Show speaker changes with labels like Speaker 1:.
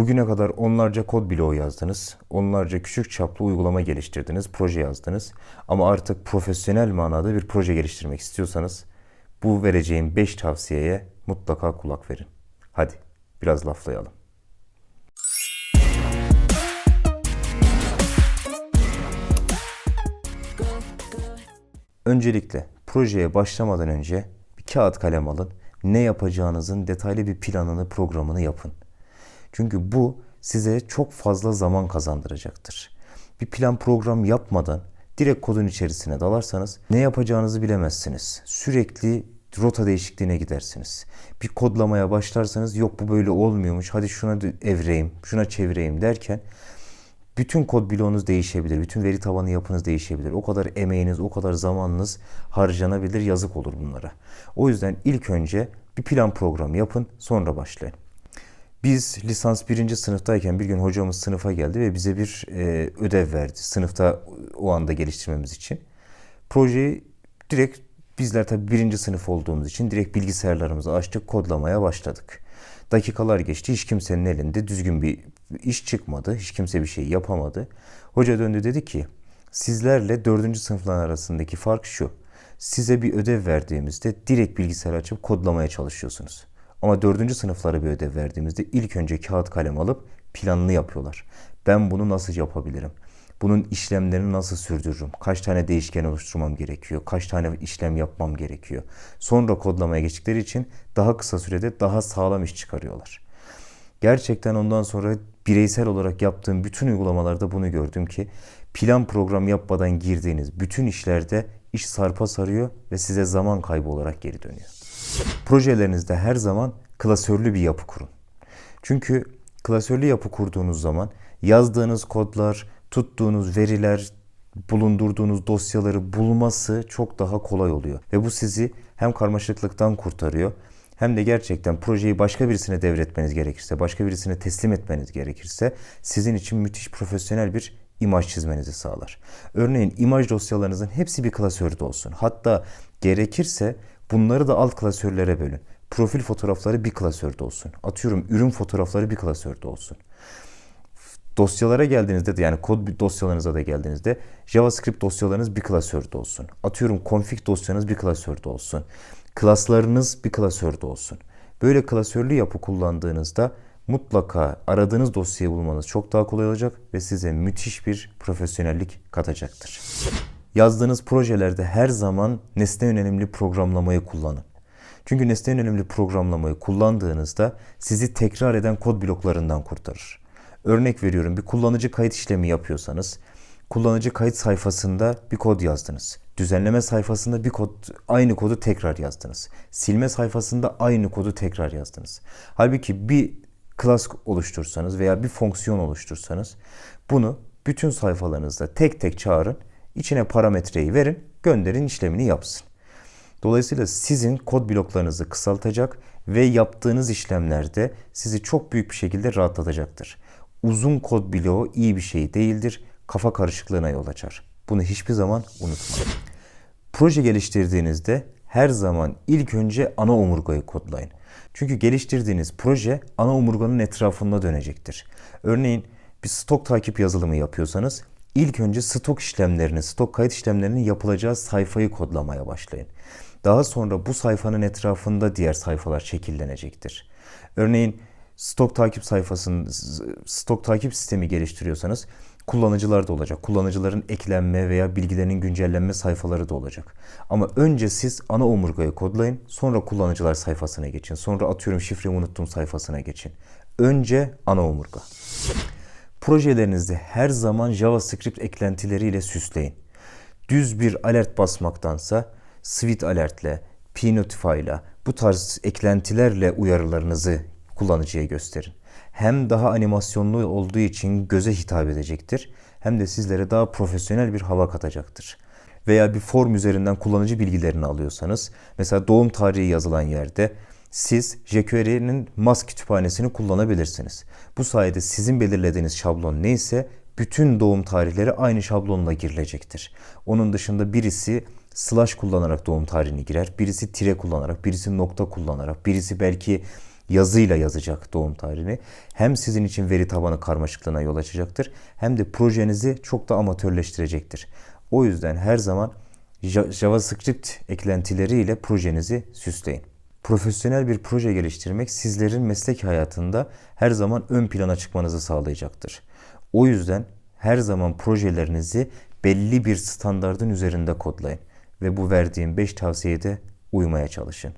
Speaker 1: Bugüne kadar onlarca kod bloğu yazdınız, onlarca küçük çaplı uygulama geliştirdiniz, proje yazdınız. Ama artık profesyonel manada bir proje geliştirmek istiyorsanız bu vereceğim 5 tavsiyeye mutlaka kulak verin. Hadi biraz laflayalım. Öncelikle projeye başlamadan önce bir kağıt kalem alın. Ne yapacağınızın detaylı bir planını, programını yapın. Çünkü bu size çok fazla zaman kazandıracaktır. Bir plan program yapmadan direkt kodun içerisine dalarsanız ne yapacağınızı bilemezsiniz. Sürekli rota değişikliğine gidersiniz. Bir kodlamaya başlarsanız yok bu böyle olmuyormuş hadi şuna evreyim, şuna çevireyim derken bütün kod bloğunuz değişebilir. Bütün veri tabanı yapınız değişebilir. O kadar emeğiniz, o kadar zamanınız harcanabilir. Yazık olur bunlara. O yüzden ilk önce bir plan programı yapın, sonra başlayın. Biz lisans birinci sınıftayken bir gün hocamız sınıfa geldi ve bize bir e, ödev verdi. Sınıfta o anda geliştirmemiz için. Projeyi direkt bizler tabii birinci sınıf olduğumuz için direkt bilgisayarlarımızı açtık, kodlamaya başladık. Dakikalar geçti, hiç kimsenin elinde düzgün bir iş çıkmadı, hiç kimse bir şey yapamadı. Hoca döndü dedi ki, sizlerle dördüncü sınıflar arasındaki fark şu. Size bir ödev verdiğimizde direkt bilgisayar açıp kodlamaya çalışıyorsunuz. Ama dördüncü sınıflara bir ödev verdiğimizde ilk önce kağıt kalem alıp planını yapıyorlar. Ben bunu nasıl yapabilirim? Bunun işlemlerini nasıl sürdürürüm? Kaç tane değişken oluşturmam gerekiyor? Kaç tane işlem yapmam gerekiyor? Sonra kodlamaya geçtikleri için daha kısa sürede daha sağlam iş çıkarıyorlar. Gerçekten ondan sonra bireysel olarak yaptığım bütün uygulamalarda bunu gördüm ki plan program yapmadan girdiğiniz bütün işlerde iş sarpa sarıyor ve size zaman kaybı olarak geri dönüyor. Projelerinizde her zaman klasörlü bir yapı kurun. Çünkü klasörlü yapı kurduğunuz zaman yazdığınız kodlar, tuttuğunuz veriler, bulundurduğunuz dosyaları bulması çok daha kolay oluyor. Ve bu sizi hem karmaşıklıktan kurtarıyor hem de gerçekten projeyi başka birisine devretmeniz gerekirse, başka birisine teslim etmeniz gerekirse sizin için müthiş profesyonel bir imaj çizmenizi sağlar. Örneğin imaj dosyalarınızın hepsi bir klasörde olsun. Hatta gerekirse bunları da alt klasörlere bölün. Profil fotoğrafları bir klasörde olsun. Atıyorum ürün fotoğrafları bir klasörde olsun dosyalara geldiğinizde de yani kod dosyalarınıza da geldiğinizde JavaScript dosyalarınız bir klasörde olsun. Atıyorum config dosyanız bir klasörde olsun. Klaslarınız bir klasörde olsun. Böyle klasörlü yapı kullandığınızda mutlaka aradığınız dosyayı bulmanız çok daha kolay olacak ve size müthiş bir profesyonellik katacaktır. Yazdığınız projelerde her zaman nesne yönelimli programlamayı kullanın. Çünkü nesne yönelimli programlamayı kullandığınızda sizi tekrar eden kod bloklarından kurtarır. Örnek veriyorum bir kullanıcı kayıt işlemi yapıyorsanız kullanıcı kayıt sayfasında bir kod yazdınız. Düzenleme sayfasında bir kod aynı kodu tekrar yazdınız. Silme sayfasında aynı kodu tekrar yazdınız. Halbuki bir class oluştursanız veya bir fonksiyon oluştursanız bunu bütün sayfalarınızda tek tek çağırın, içine parametreyi verin, gönderin işlemini yapsın. Dolayısıyla sizin kod bloklarınızı kısaltacak ve yaptığınız işlemlerde sizi çok büyük bir şekilde rahatlatacaktır uzun kod bloğu iyi bir şey değildir. Kafa karışıklığına yol açar. Bunu hiçbir zaman unutmayın. Proje geliştirdiğinizde her zaman ilk önce ana omurgayı kodlayın. Çünkü geliştirdiğiniz proje ana omurganın etrafında dönecektir. Örneğin bir stok takip yazılımı yapıyorsanız ilk önce stok işlemlerini, stok kayıt işlemlerinin yapılacağı sayfayı kodlamaya başlayın. Daha sonra bu sayfanın etrafında diğer sayfalar şekillenecektir. Örneğin stok takip sayfasının stok takip sistemi geliştiriyorsanız kullanıcılar da olacak. Kullanıcıların eklenme veya bilgilerinin güncellenme sayfaları da olacak. Ama önce siz ana omurgayı kodlayın. Sonra kullanıcılar sayfasına geçin. Sonra atıyorum şifremi unuttum sayfasına geçin. Önce ana omurga. Projelerinizi her zaman JavaScript eklentileriyle süsleyin. Düz bir alert basmaktansa Sweet Alert'le, P-Notify ile bu tarz eklentilerle uyarılarınızı kullanıcıya gösterin. Hem daha animasyonlu olduğu için göze hitap edecektir hem de sizlere daha profesyonel bir hava katacaktır. Veya bir form üzerinden kullanıcı bilgilerini alıyorsanız mesela doğum tarihi yazılan yerde siz jQuery'nin MAS kütüphanesini kullanabilirsiniz. Bu sayede sizin belirlediğiniz şablon neyse bütün doğum tarihleri aynı şablonla girilecektir. Onun dışında birisi slash kullanarak doğum tarihini girer, birisi tire kullanarak, birisi nokta kullanarak, birisi belki yazıyla yazacak doğum tarihini. Hem sizin için veri tabanı karmaşıklığına yol açacaktır hem de projenizi çok da amatörleştirecektir. O yüzden her zaman Ja- JavaScript eklentileriyle projenizi süsleyin. Profesyonel bir proje geliştirmek sizlerin meslek hayatında her zaman ön plana çıkmanızı sağlayacaktır. O yüzden her zaman projelerinizi belli bir standardın üzerinde kodlayın ve bu verdiğim 5 tavsiyeye de uymaya çalışın.